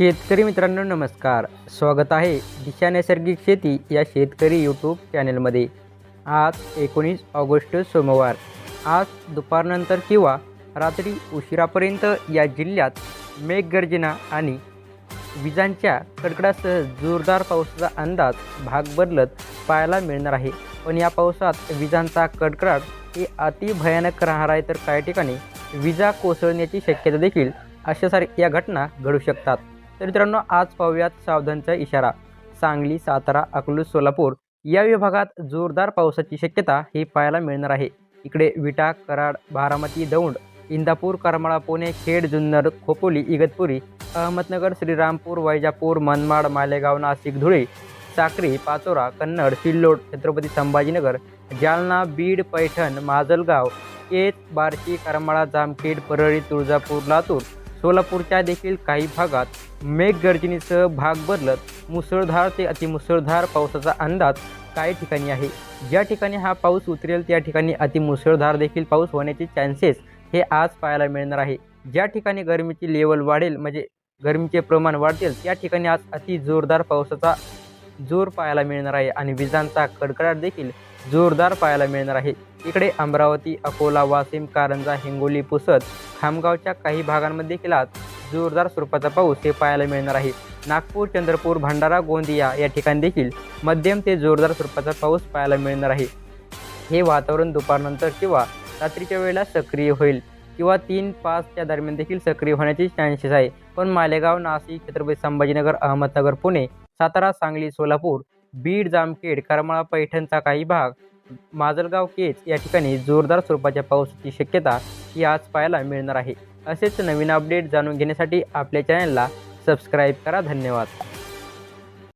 शेतकरी मित्रांनो नमस्कार. स्वागत आहे दिशा नैसर्गिक शेती या शेतकरी यूट्यूब चॅनलमध्ये आज एकोणीस ऑगस्ट सोमवार. आज दुपारनंतर किंवा रात्री उशिरापर्यंत या जिल्ह्यात मेघगर्जना आणि विजांच्या कडकडासह जोरदार पावसाचा अंदाज भाग बदलत पाहायला मिळणार आहे. पण या पावसात विजांचा कडकडाट हे अति भयानक राहणार आहे तर काही ठिकाणी विजा कोसळण्याची शक्यता देखील अशासारख्या घटना घडू शकतात. तर मित्रांनो आज पाहूयात सावधानचा इशारा. सांगली सातारा अकलूज सोलापूर या विभागात जोरदार पावसाची शक्यता ही पाहायला मिळणार आहे. इकडे विटा कराड बारामती दौंड इंदापूर करमाळा पुणे खेड जुन्नर खोपोली इगतपुरी अहमदनगर श्रीरामपूर वैजापूर मनमाड मालेगाव नाशिक धुळे साक्री पाचोरा कन्नड सिल्लोड छत्रपती संभाजीनगर जालना बीड पैठण माजलगाव केत बार्शी करमाळा जामखेड परळी तुळजापूर लातूर सोलापूरच्या देखील काही भागात मेघगर्जनेसह भाग बदलत मुसळधार ते अतिमुसळधार पावसाचा अंदाज काही ठिकाणी आहे. ज्या ठिकाणी हा पाऊस उतरेल त्या ठिकाणी अतिमुसळधार देखील पाऊस होण्याचे चान्सेस हे आज पाहायला मिळणार आहे. ज्या ठिकाणी गरमीची लेवल वाढेल म्हणजे गरमीचे प्रमाण वाढतील त्या ठिकाणी आज अति जोरदार पावसाचा जोर पाहायला मिळणार आहे आणि विजांचा कडकडाट देखील जोरदार पाहायला मिळणार आहे. इकडे अमरावती अकोला वाशिम कारंजा हिंगोली पुसद खामगावच्या काही भागांमध्ये देखील आज जोरदार स्वरूपाचा पाऊस हे पाहायला मिळणार आहे. नागपूर चंद्रपूर भंडारा गोंदिया या ठिकाणी देखील मध्यम ते जोरदार स्वरूपाचा पाऊस पाहायला मिळणार आहे. हे वातावरण दुपारनंतर किंवा रात्रीच्या वेळेला सक्रिय होईल किंवा तीन पाचच्या दरम्यान देखील सक्रिय होण्याचे चान्सेस आहे. पण मालेगाव नाशिक छत्रपती संभाजीनगर अहमदनगर पुणे सातारा सांगली सोलापूर बीड जामखेड करमाळा पैठणचा काही भाग माजलगाव केज या ठिकाणी जोरदार स्वरूपाच्या पावसाची शक्यता ही आज पाहायला मिळणार आहे. असेच नवीन अपडेट जाणून घेण्यासाठी आपल्या चॅनलला सबस्क्राईब करा. धन्यवाद.